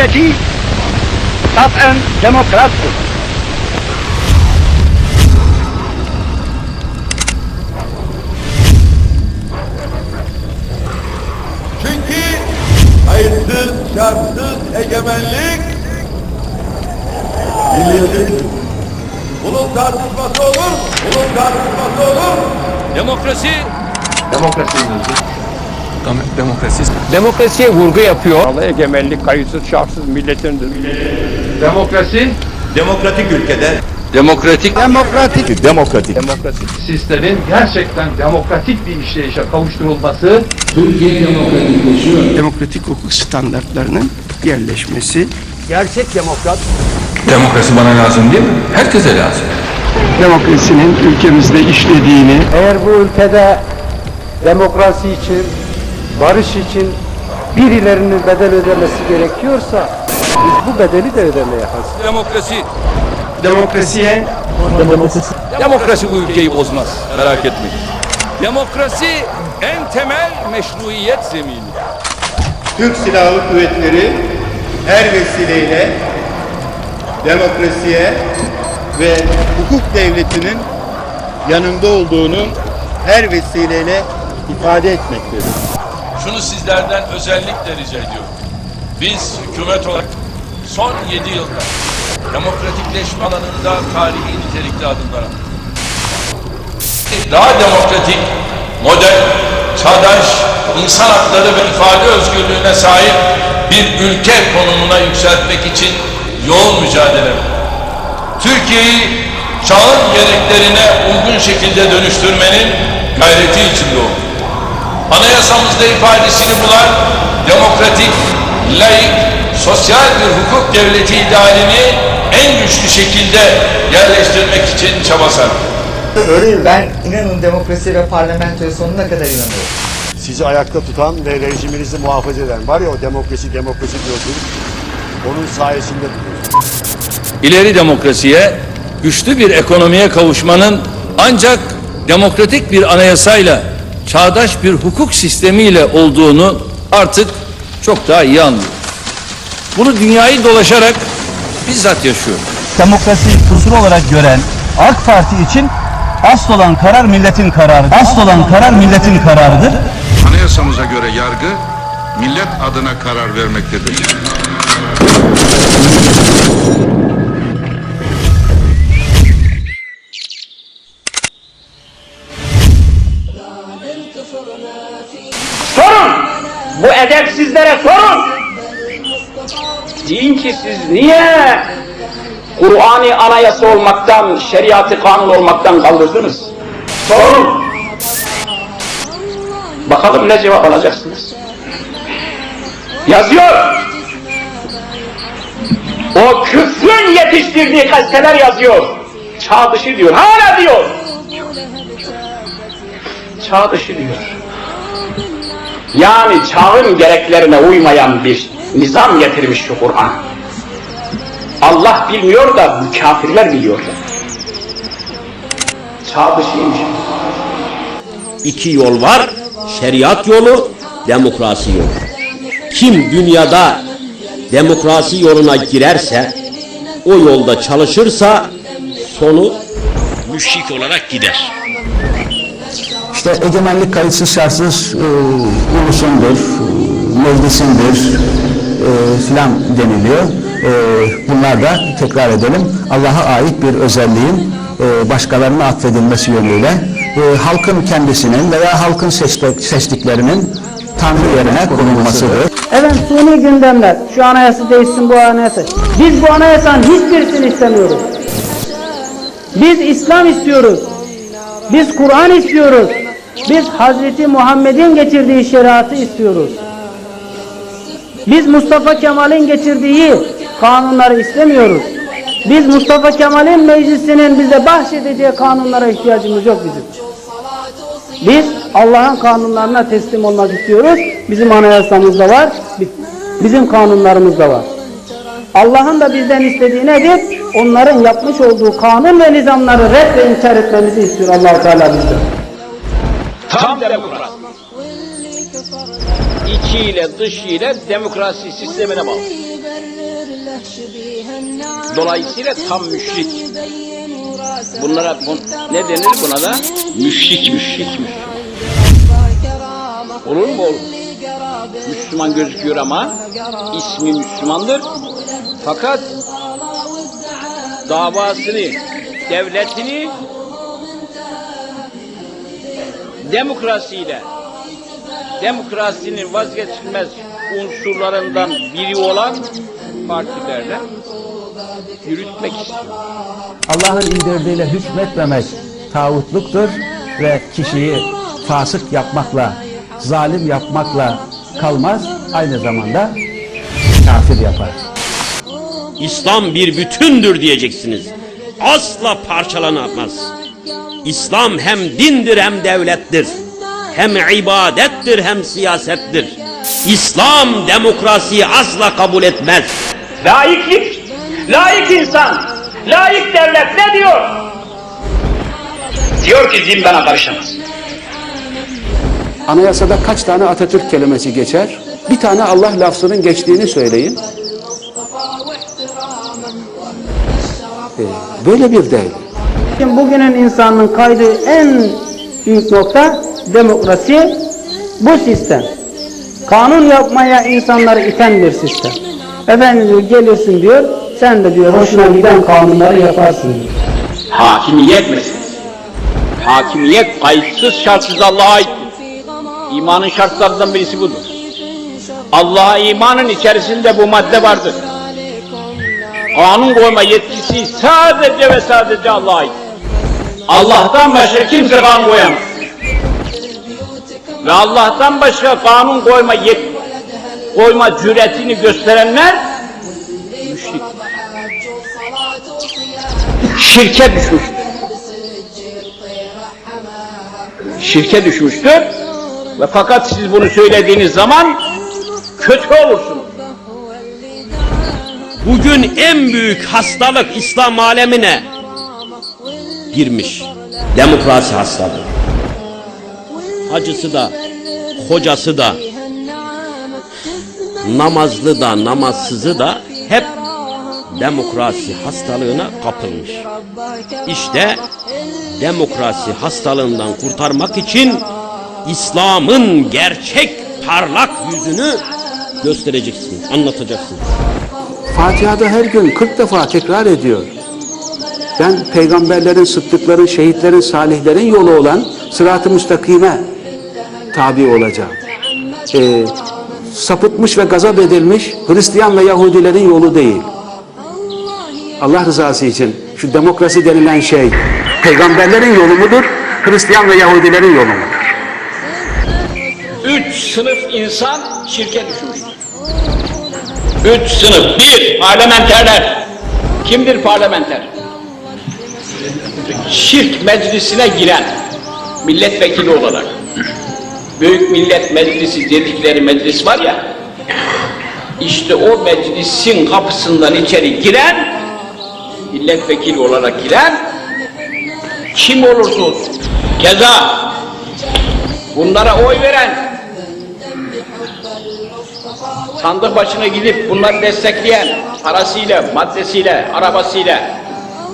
milleti taten demokrattır. Çünkü hayırsız, şartsız egemenlik milletin bunun tartışması olur mu? Bunun tartışması olur mu? Demokrasi Demokrasi. Demokrasiye vurgu yapıyor. Egemenlik kayıtsız şartsız milletindir. Demokrasi Demokratik ülkede demokratik Demokratik. demokratik sistemin gerçekten demokratik bir işleyişe kavuşturulması demokratik hukuk standartlarının yerleşmesi, Gerçek demokrat Demokrasi bana lazım değil mi? Herkese lazım. demokrasinin ülkemizde işlediğini Eğer bu ülkede demokrasi için, barış için birilerinin bedel ödemesi gerekiyorsa biz bu bedeli de ödemeye hazırız. demokrasi demokrasiye demokrasi bu ülkeyi bozmaz. Merak etmeyin. Demokrasi en temel meşruiyet zemini. Türk Silahlı Kuvvetleri her vesileyle demokrasiye ve hukuk devletinin yanında olduğunu her vesileyle ifade etmektedir. Şunu sizlerden özellikle rica ediyorum. Biz hükümet olarak son 7 yılda demokratikleşme alanında tarihi nitelikli adımlar attık. Daha demokratik, modern, çağdaş, insan hakları ve ifade özgürlüğüne sahip bir ülke konumuna yükseltmek için yoğun mücadele. Türkiye'yi çağın gereklerine uygun şekilde dönüştürmenin gayreti içinde olduk. Anayasamızda ifadesini bulan demokratik, laik, sosyal bir hukuk devleti idealini en güçlü şekilde yerleştirmek için çaba sarf. Ben inanın demokrasi ve parlamentoya sonuna kadar inanıyorum. sizi ayakta tutan ve rejiminizi muhafaza eden var ya o demokrasi demokrasi diyorsunuz. Onun sayesinde duruyorsunuz. İleri demokrasiye, güçlü bir ekonomiye kavuşmanın ancak demokratik bir anayasayla, çağdaş bir hukuk sistemiyle olduğunu artık çok daha iyi anlıyoruz. Bunu dünyayı dolaşarak bizzat yaşıyorum. Demokrasiyi kusur olarak gören AK Parti için asıl olan karar milletin kararıdır. Asıl olan karar milletin kararıdır. Anayasamıza göre yargı millet adına karar vermektedir. Edepsizlere sorun! Deyin ki siz niye Kur'an'ı anayasa olmaktan, şeriatı kanun olmaktan kaldırdınız? Sorun! Bakalım ne cevap alacaksınız? Yazıyor! O küfrün yetiştirdiği gazeteler yazıyor. Çağ dışı diyor. Hala diyor. Çağ dışı diyor. Yani çağın gereklerine uymayan bir nizam getirmiş şu Kur'an. Allah bilmiyor da bu kafirler biliyor. Çağ dışıymış. İki yol var. Şeriat yolu, demokrasi yolu. Kim dünyada demokrasi yoluna girerse, o yolda çalışırsa sonu müşrik olarak gider. İşte egemenlik kayıtsız şartsız e, ulusundur, meclisindir e, filan deniliyor. E, bunlar da tekrar edelim Allah'a ait bir özelliğin e, başkalarına atfedilmesi yönüyle e, halkın kendisinin veya halkın seçtik, seçtiklerinin Tanrı yerine konulmasıdır. Evet suni gündemler. Şu anayasa değişsin bu anayasa. Biz bu anayasanın hiçbirisini istemiyoruz. Biz İslam istiyoruz. Biz Kur'an istiyoruz. Biz Hazreti Muhammed'in getirdiği şeriatı istiyoruz. Biz Mustafa Kemal'in getirdiği kanunları istemiyoruz. Biz Mustafa Kemal'in meclisinin bize bahşedeceği kanunlara ihtiyacımız yok bizim. Biz Allah'ın kanunlarına teslim olmak istiyoruz. Bizim anayasamızda var, bi- bizim kanunlarımızda var. Allah'ın da bizden istediği nedir? Onların yapmış olduğu kanun ve nizamları red ve inkar etmemizi istiyor allah Teala bizden. Tam demokrat. İçiyle dışıyla demokrasi sistemine bağlı. Dolayısıyla tam müşrik. Bunlara bu, ne denir buna da? Müşrik, müşrik, müşrik. Olur mu olur? Müslüman gözüküyor ama ismi Müslümandır. Fakat davasını, devletini demokrasiyle demokrasinin vazgeçilmez unsurlarından biri olan partilerle yürütmek istiyor. Allah'ın indirdiğiyle hükmetmemek tağutluktur ve kişiyi fasık yapmakla, zalim yapmakla kalmaz, aynı zamanda kafir yapar. İslam bir bütündür diyeceksiniz. Asla parçalanamaz. İslam hem dindir hem devlettir. Hem ibadettir hem siyasettir. İslam demokrasiyi asla kabul etmez. Laiklik, laik insan, laik devlet ne diyor? Diyor ki din bana karışamaz. Anayasada kaç tane Atatürk kelimesi geçer? Bir tane Allah lafzının geçtiğini söyleyin. Ee, Böyle bir devlet. Şimdi bugünün insanın kaydığı en büyük nokta demokrasi bu sistem. Kanun yapmaya insanları iten bir sistem. Efendim diyor gelirsin diyor, sen de diyor hoşuna giden kanunları yaparsın diyor. Hakimiyet meselesi. Hakimiyet kayıtsız şartsız Allah'a aittir. İmanın şartlarından birisi budur. Allah'a imanın içerisinde bu madde vardır. Kanun koyma yetkisi sadece ve sadece Allah'a ait. Allah'tan başka kimse kanun koyamaz. Ve Allah'tan başka kanun koyma yet koyma cüretini gösterenler müşrik. Şirke düşmüştür. Şirke düşmüştür. Ve fakat siz bunu söylediğiniz zaman kötü olursunuz. Bugün en büyük hastalık İslam alemine girmiş. Demokrasi hastalığı. Hacısı da, hocası da, namazlı da, namazsızı da hep demokrasi hastalığına kapılmış. İşte demokrasi hastalığından kurtarmak için İslam'ın gerçek parlak yüzünü göstereceksiniz, anlatacaksınız. Fatiha'da her gün 40 defa tekrar ediyor. Ben peygamberlerin, sıddıkların, şehitlerin, salihlerin yolu olan sırat-ı müstakime tabi olacağım. Ee, sapıtmış ve gazap edilmiş Hristiyan ve Yahudilerin yolu değil. Allah rızası için şu demokrasi denilen şey peygamberlerin yolu mudur? Hristiyan ve Yahudilerin yolu mudur? Üç sınıf insan şirke düşmüştür. Üç sınıf. Bir, parlamenterler. Kimdir parlamenter? Şirk meclisine giren milletvekili olarak. Büyük Millet Meclisi dedikleri meclis var ya, işte o meclisin kapısından içeri giren, milletvekili olarak giren, kim olursa olsun, keza bunlara oy veren, sandık başına gidip bunları destekleyen, parasıyla, maddesiyle, arabasıyla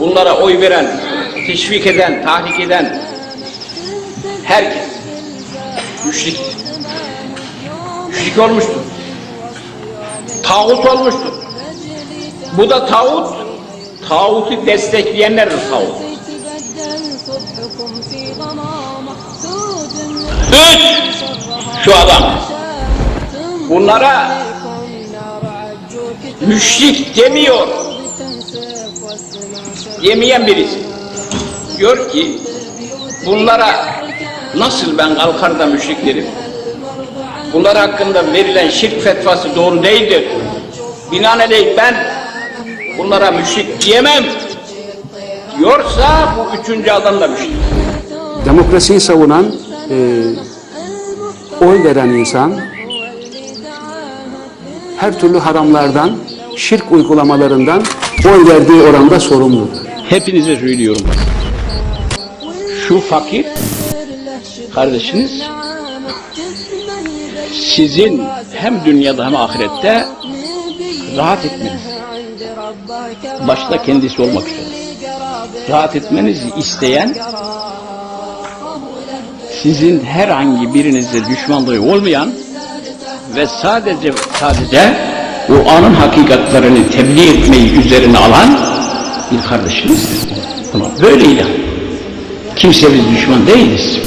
bunlara oy veren, teşvik eden, tahrik eden herkes müşrik. Müşrik olmuştur. Tağut olmuştur. Bu da tağut, tağutu destekleyenlerdir tağut. Üç, şu adam. Bunlara müşrik demiyor. Yemeyen birisi. Diyor ki bunlara nasıl ben kalkar da müşrik derim? Bunlar hakkında verilen şirk fetvası doğru değildir. Binaenaleyh ben bunlara müşrik diyemem. Diyorsa bu üçüncü adam da müşrik. Demokrasiyi savunan, e, oy veren insan her türlü haramlardan, şirk uygulamalarından oy verdiği oranda sorumludur. Hepinize söylüyorum. Şu fakir kardeşiniz sizin hem dünyada hem ahirette rahat etmeniz, başta kendisi olmak üzere rahat etmenizi isteyen sizin herhangi birinizde düşmanlığı olmayan ve sadece sadece o anın hakikatlerini tebliğ etmeyi üzerine alan bir kardeşimizdir. Ama böyleyle kimse biz düşman değiliz.